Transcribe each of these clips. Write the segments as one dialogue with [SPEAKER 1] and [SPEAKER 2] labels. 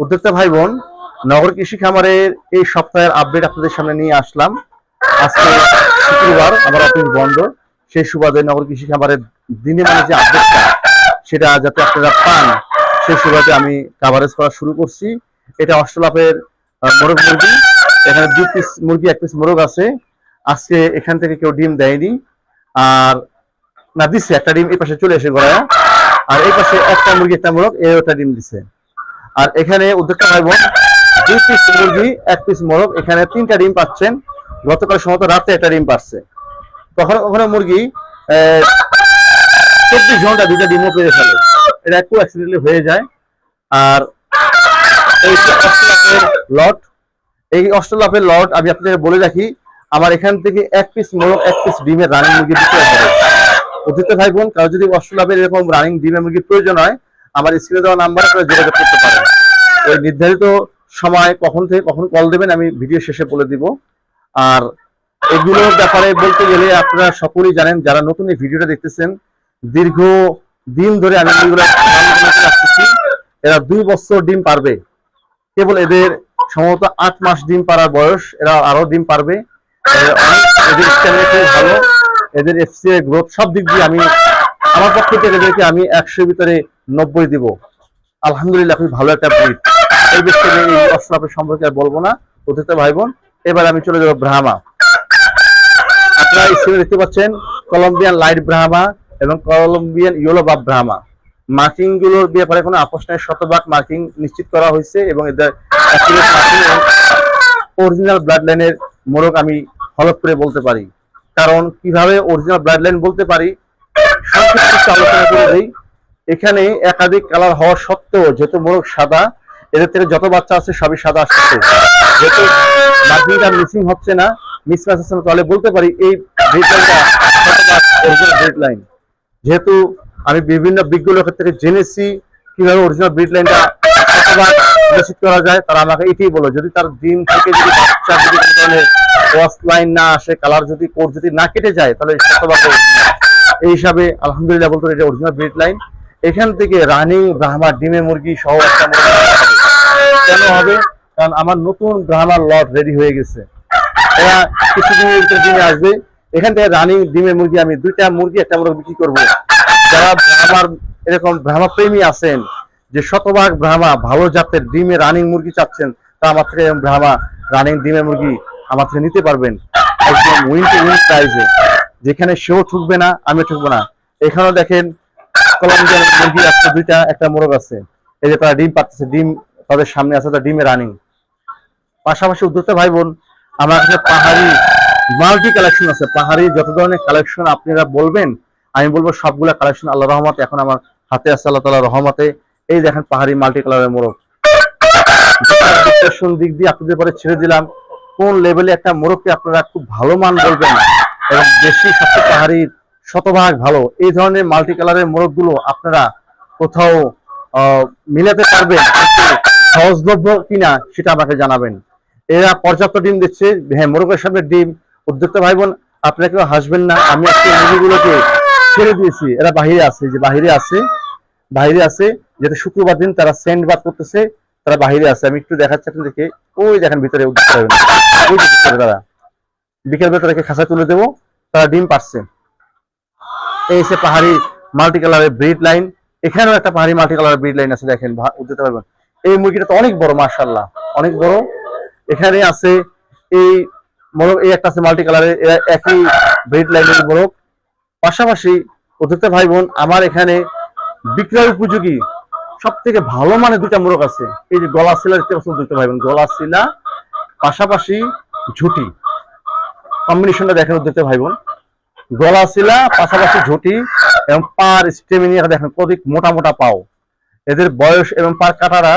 [SPEAKER 1] উদ্যোক্তা ভাই বোন নগর কৃষি খামারের এই সপ্তাহের আপডেট আপনাদের সামনে নিয়ে আসলাম। আজকে শুক্রবার আমার অফিস বন্ধ। সেই সুবাদে নগর কৃষি খামারের দিনে মানে যে আপডেটটা সেটা যাতে আপনারা পান, সেই সুবাদে আমি কাভারেজ করা শুরু করছি। এটা অষ্টলাপের মোরগ মুরগি। এখানে দু পিস মুরগি, এক পিস মোরগ আছে। আজকে এখান থেকে কেউ ডিম দেয়নি। আর না দিচ্ছে একটা ডিম এই পাশে চলে এসে গড়ায়। আর এই পাশে একটা মুরগি একটা মোরগ এর একটা ডিম দিছে। আর এখানে উদ্যোক্তা ভাই বোন, দুই পিস মুরগি, এক পিস মোরগ, এখানে তিনটা ডিম পাচ্ছেন। গতকাল সম্ভবত রাতে একটা ডিম পাচ্ছে। কখনো কখনো মুরগি চব্বিশ ঘণ্টা দুইটা ডিমও পেরে ফেলে। এটা একটু অ্যাক্সিডেন্টলি হয়ে যায়। আর এই যে লট, এই অষ্টলাফের লট, আমি আপনাদের বলে রাখি, আমার এখান থেকে এক পিস মোরগ, এক পিস ডিমের রানিং মুরগি দিতে হবে অতীত ভাই বোন কারও যদি অষ্টলাভের এরকম রানিং ডিমের মুরগির প্রয়োজন হয়, আমার স্ক্রিনে দেওয়া নাম্বার করে যোগাযোগ করতে পারেন। ওই নির্ধারিত সময় কখন থেকে কখন কল দেবেন, আমি ভিডিও শেষে বলে দিব। আর এগুলোর ব্যাপারে বলতে গেলে আপনারা সকলেই জানেন, যারা নতুন এই ভিডিওটা দেখতেছেন, দীর্ঘ দিন ধরে আমি এগুলো এরা দুই বছর ডিম পারবে। কেবল এদের সম্ভবত আট মাস ডিম পারার বয়স, এরা আরও ডিম পারবে। এদের স্ট্যামিনা খুব ভালো। এদের এফসিআই গ্রোথ সব দিক দিয়ে আমি আমার পক্ষ থেকে এদেরকে আমি একশোর ভিতরে নব্বই দিব। আলহামদুলিল্লাহ, খুবই ভালো একটা ব্রিড এই বিষয়ে এই অশ্রাপের সম্পর্কে আর বলব না। অতীত ভাই বোন এবার আমি চলে যাব ব্রাহ্মা আপনারা স্ক্রিনে দেখতে পাচ্ছেন কলম্বিয়ান লাইট ব্রাহ্মা এবং কলম্বিয়ান ইয়েলো বাপ ব্রাহ্মা মার্কিংগুলোর ব্যাপারে কোনো আপোষ নাই, শতভাগ মার্কিং নিশ্চিত করা হয়েছে এবং এদের অরিজিনাল ব্লাড লাইনের মোরগ আমি হলপ করে বলতে পারি। কারণ কীভাবে অরিজিনাল ব্লাড লাইন বলতে পারি, সংক্ষিপ্ত আলোচনা করে দেই এখানে একাধিক কালার হওয়া সত্ত্বেও যেহেতু মোরগ সাদা, এদের থেকে যত বাচ্চা আছে সবই সাদা আসছে। যেহেতু মিসিং হচ্ছে না মিসম্যাচ হচ্ছে না, তাহলে বলতে পারি এই ব্রিড লাইন যেহেতু আমি বিভিন্ন বিজ্ঞ লোকের থেকে জেনেছি কীভাবে অরিজিনাল ব্রিড লাইনটা নিশ্চিত করা যায়, তারা আমাকে এটাই বলো, যদি তার ডিম থেকে যদি বাচ্চা যদি কোনো ধরনের ওয়াশ লাইন না আসে কালার যদি কোড যদি না কেটে যায়, তাহলে। এই হিসাবে আলহামদুলিল্লাহ বলতে এটা অরিজিনাল ব্রিড লাইন এখান থেকে রানিং ব্রাহ্মা ডিমে মুরগি সহ একটা কেন হবে? কারণ আমার নতুন ব্রাহ্মার লট রেডি হয়ে গেছে। এরা কিছুদিনের ভিতরে ডিমে আসবে। এখান থেকে রানিং ডিমের মুরগি, আমি দুইটা মুরগি, একটা মুরগি বিক্রি করব। যারা ব্রাহ্মার এরকম ব্রাহ্মা প্রেমী আছেন, যে শতভাগ ব্রাহ্মা ভালো জাতের ডিমে রানিং মুরগি চাচ্ছেন, তা আমার থেকে ব্রাহ্মা রানিং ডিমের মুরগি আমার থেকে নিতে পারবেন একদম উইন টু উইন প্রাইজে যেখানে সেও ঠুকবে না আমি ঠুকবো না। এখানেও দেখেন কলম্বিয়ান মুরগি আছে, দুইটা, একটা মোরগ আছে। এই যে তারা ডিম পাচ্ছে ডিম তাদের সামনে আছে, তার ডিমে রানিং পাশাপাশি উদ্যোক্তা ভাই বোন আমার কাছে পাহাড়ি মাল্টি কালেকশন আছে। পাহাড়ি যত ধরনের কালেকশন আপনারা বলবেন, আমি বলব সবগুলা কালেকশন আল্লাহ রহমতে এখন আমার হাতে আছে, আল্লাহ তালা রহমতে। এই দেখেন পাহাড়ি মাল্টি কালারের মোরগ। দিক দিয়ে আপনাদের পরে ছেড়ে দিলাম। কোন লেভেলে একটা মোরগকে আপনারা খুব ভালো মান বলবেন এবং দেশি সবচেয়ে পাহাড়ির শতভাগ ভালো, এই ধরনের মাল্টি কালারের মোরগগুলো আপনারা কোথাও মিলাতে পারবেন সহজলভ্য কিনা সেটা আমাকে জানাবেন। এরা পর্যাপ্ত ডিম দিচ্ছে হ্যাঁ মোরগের সামনে ডিম, উদ্যোক্তা ভাই বোন আপনারা কেউ হাসবেন না, আমি আজকে মুরগিগুলোকে ছেড়ে দিয়েছি। এরা বাহিরে আছে যে বাহিরে আছে বাহিরে আছে, যেটা শুক্রবার দিন তারা সেন্ড বাদ করতেছে তারা বাহিরে আছে, আমি একটু দেখাচ্ছি আপনাদেরকে। ওই দেখেন ভিতরে তারা বিকেল বেলা তাদেরকে খাঁচা তুলে দেবো, তারা ডিম পাচ্ছে এই হচ্ছে পাহাড়ি মাল্টি কালারের ব্রিড লাইন এখানেও একটা পাহাড়ি মাল্টি কালারের ব্রিড লাইন আছে, দেখেন, ভা- উদ্যোক্তা ভাই বোন। এই মুরগিটা তো অনেক বড় মার্শাল্লাহ অনেক বড়। এখানে আছে এই মোরগ, এই একটা আছে মাল্টি কালারের একই ব্রিড লাইনের মোরগ। পাশাপাশি উদ্যোক্তা ভাই বোন, আমার এখানে বিক্রয় উপযোগী সব থেকে ভালো মানে দুইটা মোরগ আছে। এই যে গলা শিলা দেখতে ভাই গলা শিলা, পাশাপাশি ঝুটি। কম্বিনেশনটা দেখেন উদ্যোক্তা ভাই বোন। গলা শিলা, পাশাপাশি ঝুটি এবং পার স্টেমিনিয়া দেখেন কদিক মোটা মোটা পাও। এদের বয়স এবং পার কাটারা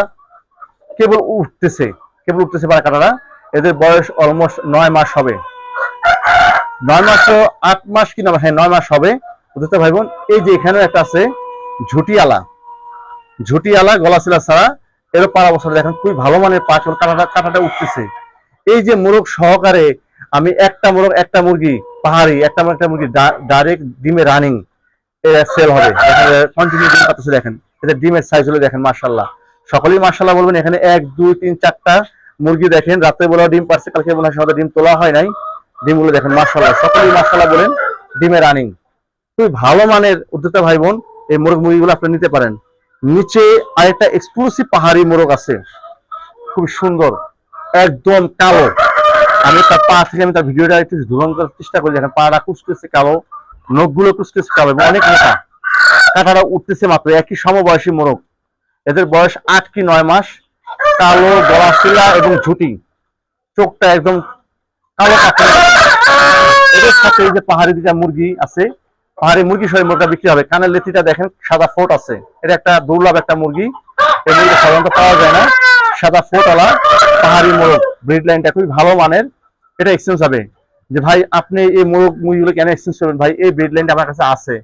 [SPEAKER 1] কেবল উঠতেছে কেবল উঠতেছে পার কাটারা। এদের বয়স অলমোস্ট নয় মাস হবে। নয় মাস আট মাস কি না হ্যাঁ নয় মাস হবে। বুঝতে ভাই বোন, এই যে এখানে একটা আছে ঝুটিয়ালা ঝুটিয়ালা গলা শিলা ছাড়া এরও পার অবস্থা দেখেন খুবই ভালো মানের পাঁচ কাটাটা কাটাটা উঠতেছে। এই যে মোরগ সহকারে আমি একটা মোরগ, একটা মুরগি পাহাড়ি, একটা মোরগ, একটা মুরগি ডাইরেক্ট ডিমে রানিং সেল হবে। কন্টিনিউ ডিম দেখেন। এটা ডিমের সাইজ হলে দেখেন মার্শাল্লাহ সকলেই মার্শাল্লাহ বলবেন, এখানে এক, দুই, তিন, চারটা মুরগি দেখেন। বেলা ডিম পারছে, কালকে মনে হয় ডিম তোলা হয় নাই। ডিমগুলো দেখেন মার্শাল্লাহ সকলেই মার্শাল্লাহ বলেন ডিমের রানিং খুবই ভালো মানের উদ্যোক্তা ভাই বোন, এই মোরগ মুরগিগুলো আপনি নিতে পারেন। নিচে আরেকটা এক্সক্লুসিভ পাহাড়ি মোরগ আছে। খুব সুন্দর, একদম কালো। আমি তার পা থেকে আমি তার ভিডিওটা একটু ধুরন করার চেষ্টা করি দেখেন পাড়া কুচকেছে কালো, নখগুলো কুচকেছে কালো অনেক মোটা কাঁটাটা উঠতেছে মাত্র একই সমবয়সী মোরগ। এদের বয়স আট কি নয় মাস, কালো গলা শিলা এবং ঝুটি। চোখটা একদম কালো কাপড় এদের সাথে এই যে পাহাড়ি দুটা মুরগি আছে পাহাড়ি মুরগি সহ মুরগা বিক্রি হবে। কানের লেতিটা দেখেন, সাদা ফোট আছে। এটা একটা দুর্লভ একটা মুরগি। এই মুরগিটা সাধারণত পাওয়া যায় না। সাদা ফোটওয়ালা, পাহাড়ি মোরগ। ব্রিড লাইনটা খুবই ভালো মানের। এটা এক্সচেঞ্জ হবে। যে ভাই, আপনি এই মোরগ মুরগিগুলো কেন এক্সচেঞ্জ করবেন? ভাই, এই ব্রিড লাইনটা আমার কাছে আছে।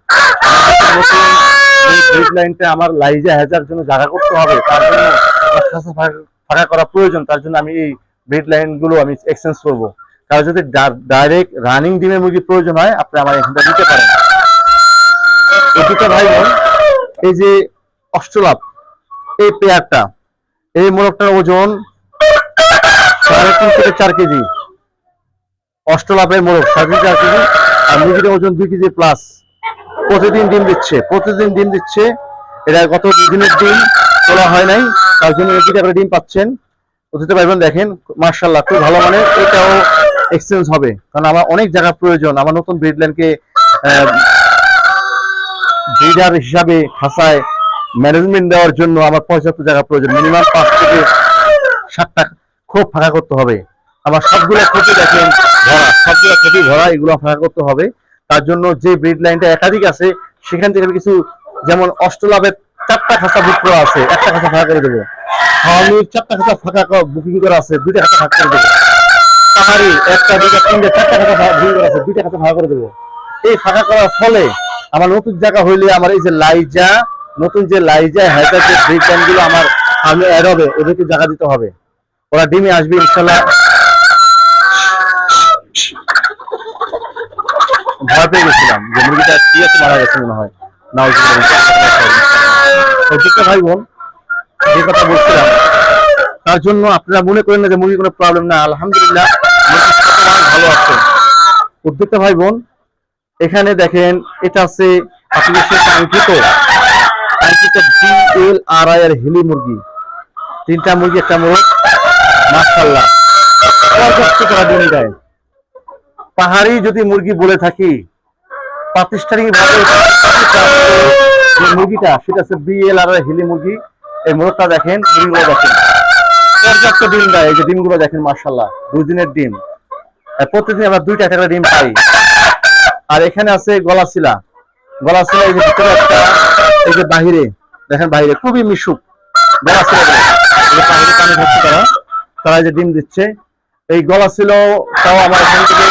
[SPEAKER 1] ব্রিড লাইনটা আমার লাইজা হেজার জন্য জায়গা করতে হবে। তার জন্য ফাঁকা- করা প্রয়োজন। তার জন্য আমি এই ব্রিড লাইনগুলো আমি এক্সচেঞ্জ করব। কারণ যদি ডাইরেক্ট রানিং ডিমের মুরগি প্রয়োজন হয়, আপনি আমার এখানটা নিতে পারেন। এই ভাই এই যে অষ্টলাভ, এই পেয়ারটা, এই ওজন চার কেজি। অষ্টলাভের সাড়ে চার কেজি, আর মুরগিটার ওজন দুই কেজি প্লাস প্রতিদিন ডিম দিচ্ছে, প্রতিদিন ডিম দিচ্ছে। এটা গত দুদিনের ডিম, তোলা হয় নাই, তার জন্য ডিম পাচ্ছেন। অতিথি ভাই বোন দেখেন মার্শাল্লাহ খুব ভালো মানে এটাও এক্সচেঞ্জ হবে। কারণ আমার অনেক জায়গা প্রয়োজন, আমার নতুন ব্রিডল্যান্ডকে ব্রিডার হিসাবে খাসায় ম্যানেজমেন্ট দেওয়ার জন্য আমার পর্যাপ্ত জায়গা প্রয়োজন। মিনিমাম পাঁচ থেকে সাতটা খোপ ফাঁকা করতে হবে। আমার সবগুলো খোপই দেখেন, ভরা। সবগুলো খোপই ভরা, এগুলো ফাঁকা করতে হবে। তার জন্য যে ব্রিড লাইনটা একাধিক আছে, সেখান থেকে কিছু যেমন অষ্টলাভের চারটা খাঁচা বুক করা আছে, একটা খাঁচা ফাঁকা করে দেবো। হাওয়ানির চারটা খাঁচা ফাঁকা বুকিং করা আছে, দুইটা খাঁচা ফাঁকা করে দেবো। পাহাড়ি একটা, দুইটা, তিনটে, চারটা খাঁচা বুকিং করা আছে, দুইটা খাঁচা ফাঁকা করে দেবো। এই ফাঁকা করার ফলে আমার নতুন জায়গা হইলে আমার এই যে লাইজা, নতুন যে লাইজা হ্যাজার যে ব্রিড লাইনগুলো আমার আমি অ্যাড হবে ওদেরকে জায়গা দিতে হবে। ওরা ডিমে আসবে, ইনশাল্লাহ। ভয় পেয়ে গেছিলাম যে মুরগিটা কি আছে, মারা গেছে মনে হয়। না ভাই বোন, যে কথা বলছিলাম, তার জন্য আপনারা মনে করেন না যে মুরগি কোনো প্রবলেম না। আলহামদুলিল্লাহ ভালো আছে। উদ্যোক্তা ভাই বোন এখানে দেখেন, এটা আছে হিলি মুরগি। তিনটা মুরগি মাশাল্লাহ পাহাড়ি যদি মুরগি বলে থাকি, প্রাতিষ্ঠানিক ভাবে যে মুরগিটা, সেটা হচ্ছে হিলি মুরগি। এই মোরগটা দেখেন মুরগিগুলো দেখেন। পর্যাপ্ত ডিম দেয়, এই যে ডিমগুলো দেখেন মার্শাল্লাহ দুই দিনের ডিম। প্রতিদিন আমরা দুইটা, একটা ডিম পাই আর এখানে আছে গলাশিলা গলাশিলা এই যে ভিতরে একটা, এই যে বাহিরে, দেখেন বাহিরে, খুবই মিশুক গলাশিলা বাহিরে পানি করা, তারা এই যে ডিম দিচ্ছে। এই গলাশিল তাও আমার এখান থেকে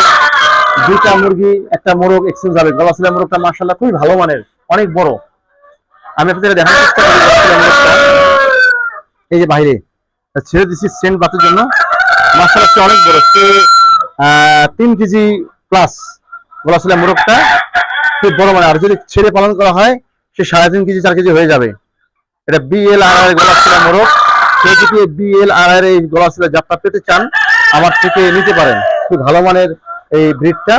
[SPEAKER 1] দুইটা মুরগি, একটা মোরগ এক্সচেঞ্জ হবে। গলাশিলা মোরগটা মার্শাল্লাহ খুবই ভালো মানের, অনেক বড়। আমি আপনাদের দেখানোর চেষ্টা করি এই যে বাইরে ছেড়ে দিচ্ছি সেন্ট বাতের জন্য। মার্শাল্লাহ অনেক বড় তিন কেজি প্লাস গলাশিলা মোরগটা। খুব বড় মানে আর যদি ছেড়ে পালন করা হয়, সে সাড়ে তিন কেজি, চার কেজি হয়ে যাবে। এটা বিএল আর আর গলাশিলা মোরগ। যদি বিএল আর এই গলাশিলা জাতটা পেতে চান, আমার থেকে নিতে পারেন। খুব ভালো মানের এই ব্রিডটা।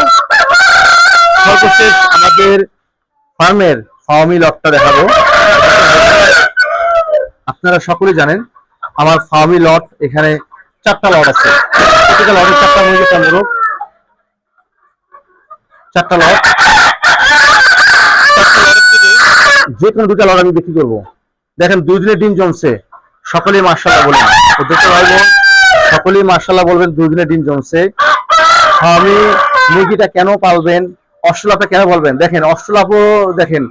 [SPEAKER 1] সর্বশেষ আমাদের ফার্মের ফার্মি লটটা দেখাবো। আপনারা সকলে জানেন, আমার ফার্মি লট এখানে চারটা লট আছে। প্রত্যেকটা লটে চারটা মুরগি মোরগ। চারটা যে কোনো দুটা আমি বিক্রি করব। দেখেন দুই দিনের ডিম জমছে। সকলেই মার্শাল্লাহ বলবেন। দেখতে সকলেই মার্শাল্লাহ বলবেন দুই দিনের ডিম জমছে। আমি মুরগিটা কেন পালবেন অষ্টলাপে কেন বলবেন? দেখেন, অষ্টলাপও দেখেন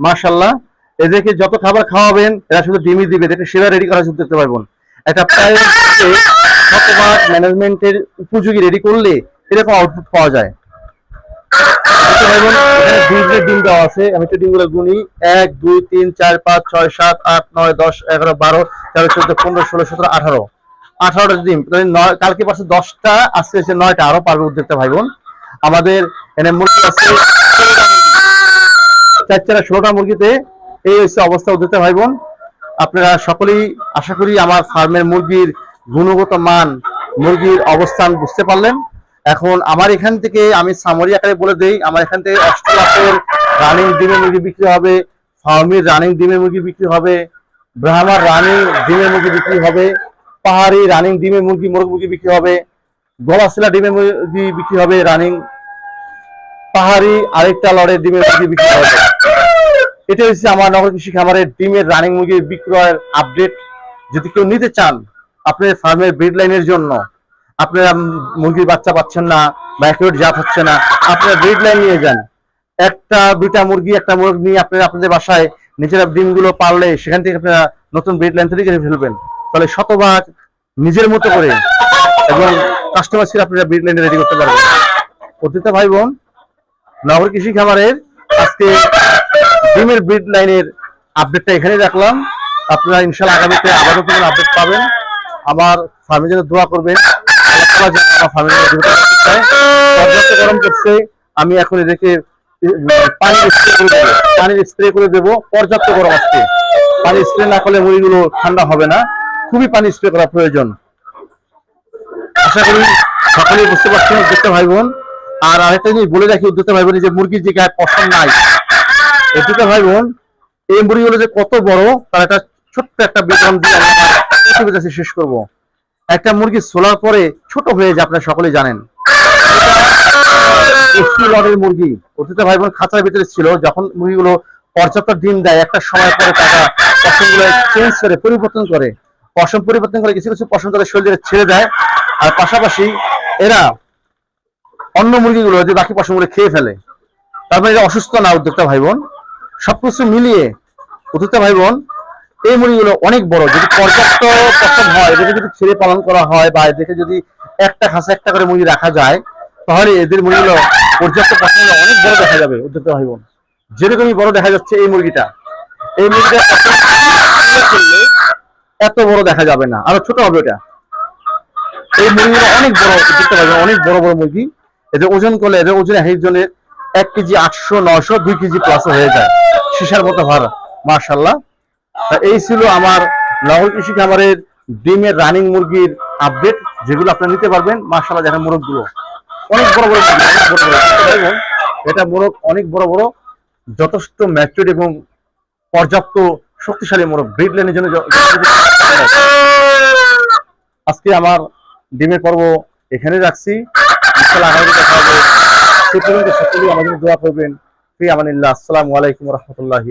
[SPEAKER 1] মার্শাল্লাহ এদেরকে যত খাবার খাওয়াবেন, এরা শুধু ডিমই দিবে। এটা সেবা রেডি করা দেখতে পারবেন। একটা প্রাইভেট শতভাগ ম্যানেজমেন্টের উপযোগী রেডি করলে এরকম আউটপুট পাওয়া যায়। ডিম আছে, আমি চার, পাঁচ, ছয়, সাত, আট, নয়, দশ, এগারো, বারো, তেরো, চোদ্দ, পনেরো, ষোলো, সতেরো, আঠারো। আঠারোটা ডিম। নয়, কালকে পাশে দশটা নয়টা। আরও আমাদের এখানে চারা ষোলোটা মুরগিতে। এই হচ্ছে অবস্থা উদ্যোক্তা ভাই বোন। আপনারা সকলেই আশা করি আমার ফার্মের মুরগির গুণগত মান মুরগির অবস্থান বুঝতে পারলেন। এখন আমার এখান থেকে আমি সামরি আকারে বলে দেই, আমার এখান থেকে অস্ট্রেলাসের রানিং ডিমের মুরগি বিক্রি হবে ফার্মির রানিং ডিমের মুরগি বিক্রি হবে ব্রাহ্মার রানিং ডিমের মুরগি বিক্রি হবে, পাহাড়ি রানিং ডিমের মুরগি মোরগ মুরগি বিক্রি হবে, গলাশিলা ডিমের মুরগি বিক্রি হবে, রানিং পাহাড়ি আরেকটা লড়ের ডিমের মুরগি বিক্রি হবে। এটা হচ্ছে আমার নগর কৃষি খামারের ডিমের রানিং মুরগির বিক্রয়ের আপডেট যদি কেউ নিতে চান আপনার ফার্মের ব্রিড লাইনের জন্য। আপনারা মুরগির বাচ্চা পাচ্ছেন না, বা একুরেট জাত হচ্ছে না। আপনারা ব্রিড লাইন নিয়ে যান। একটা, দুইটা মুরগি, একটা মুরগি নিয়ে আপনারা আপনাদের বাসায় নিজেরা ডিমগুলো পারলে সেখান থেকে আপনারা নতুন ব্রিড লাইন তৈরি করে ফেলবেন। তাহলে শতভাগ নিজের মতো করে এবং কাস্টমার আপনারা ব্রিড লাইনে রেডি করতে পারবেন। অতীতে ভাই বোন, নগর কৃষি খামারের আজকে ডিমের ব্রিড লাইনের আপডেটটা এখানে রাখলাম। আপনারা ইনশাল্লাহ আগামীতে আবারও কোনো আপডেট পাবেন। আমার ফার্মের জন্য দোয়া করছে। আমি এখন এদেরকে পানির স্প্রে করে দেবো। পর্যাপ্ত গরম আসছে পানি স্প্রে না করলে মুড়িগুলো ঠান্ডা হবে না। খুবই পানি স্প্রে করা প্রয়োজন। আশা করি সকলেই বুঝতে পারছেন, উদ্যোক্তা ভাই বোন আর আরেকটা জিনিস বলে রাখি উদ্যোক্তা ভাই বোন যে মুরগির যে গায়ে পছন্দ নাই। উদ্যোক্তা ভাই বোন এই মুরগিগুলো যে কত বড়, তার একটা ছোট্ট একটা বিবরণ দিয়ে আমার প্রতিবেদন শেষ করব। একটা মুরগি সোলার পরে ছোট হয়ে আপনারা সকলেই জানেন। মুরগি অতীতে ভাই বোন খাঁচার ভিতরে ছিল, যখন মুরগিগুলো পর্যাপ্ত ডিম দেয়, একটা সময় পরে তারা পশমগুলো চেঞ্জ করে, পরিবর্তন করে। পশম পরিবর্তন করে কিছু কিছু পশম তাদের শরীরে ছেড়ে দেয়। আর পাশাপাশি এরা অন্য মুরগিগুলো যে বাকি পশমগুলো খেয়ে ফেলে তারপরে এরা অসুস্থ না, উদ্যোক্তা ভাই বোন। সবকিছু মিলিয়ে, উদ্যোক্তা ভাই বোন এই মুরগিগুলো অনেক বড়। যদি পর্যাপ্ত পছন্দ হয়, এদেরকে যদি ছেড়ে পালন করা হয় বা এদেরকে যদি একটা খাসা একটা করে মুরগি রাখা যায়, তাহলে এদের মুরগিগুলো পর্যাপ্ত পছন্দ অনেক বড় দেখা যাবে উদ্যোক্তা ভাই বোন যেরকমই বড় দেখা যাচ্ছে এই মুরগিটা এই মুরগিটা এত বড় দেখা যাবে না। আরও ছোট হবে ওটা। এই মুরগিগুলো অনেক বড় দেখতে পাবেন অনেক বড় বড় মুরগি। এদের ওজন করলে, এদের ওজন এক একজনের এক কেজি আটশো নশো দুই কেজি প্লাস হয়ে যায়। সিসার মতো ভার মার্শাল্লাহ এই ছিল আমার নগর কৃষি খামারের ডিমের রানিং মুরগির আপডেট যেগুলো আপনারা নিতে পারবেন। মার্শাল্লাহ দেখেন মোরগগুলো অনেক বড় বড় বড় বড়। এটা মোরগ অনেক বড় বড়, যথেষ্ট ম্যাচুর এবং পর্যাপ্ত শক্তিশালী মোরগ। ব্রিড লাইনের জন্য আজকে আমার ডিমের পর্ব এখানে রাখছি। আমাদের দোয়া করবেন। ফি আসসালামু আলাইকুম রহমতুল্লাহি